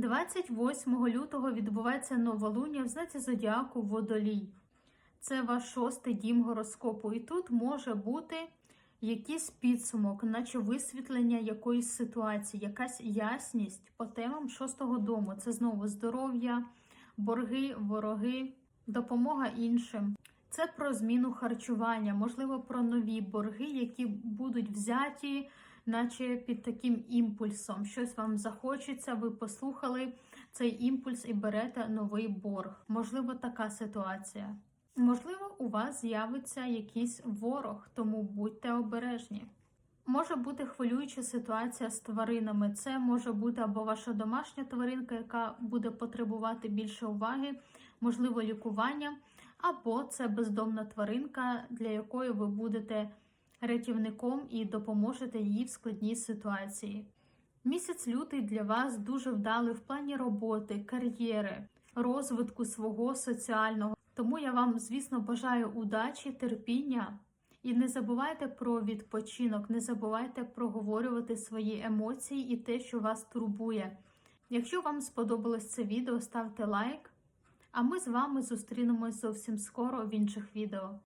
28 лютого відбувається новолуння в знаці зодіаку Водолій. Це ваш шостий дім гороскопу. І тут може бути якийсь підсумок, наче висвітлення якоїсь ситуації, якась ясність по темам шостого дому. Це знову здоров'я, борги, вороги, допомога іншим. Це про зміну харчування, можливо, про нові борги, які будуть взяті, наче під таким імпульсом. Щось вам захочеться, ви послухали цей імпульс і берете новий борг. Можливо, така ситуація. Можливо, у вас з'явиться якийсь ворог, тому будьте обережні. Може бути хвилююча ситуація з тваринами. Це може бути або ваша домашня тваринка, яка буде потребувати більше уваги, можливо, лікування, або це бездомна тваринка, для якої ви будете рятівником і допоможете їй в складній ситуації. Місяць лютий для вас дуже вдалий в плані роботи, кар'єри, розвитку свого соціального. Тому я вам, звісно, бажаю удачі, терпіння. І не забувайте про відпочинок, не забувайте проговорювати свої емоції і те, що вас турбує. Якщо вам сподобалось це відео, ставте лайк. А ми з вами зустрінемось зовсім скоро в інших відео.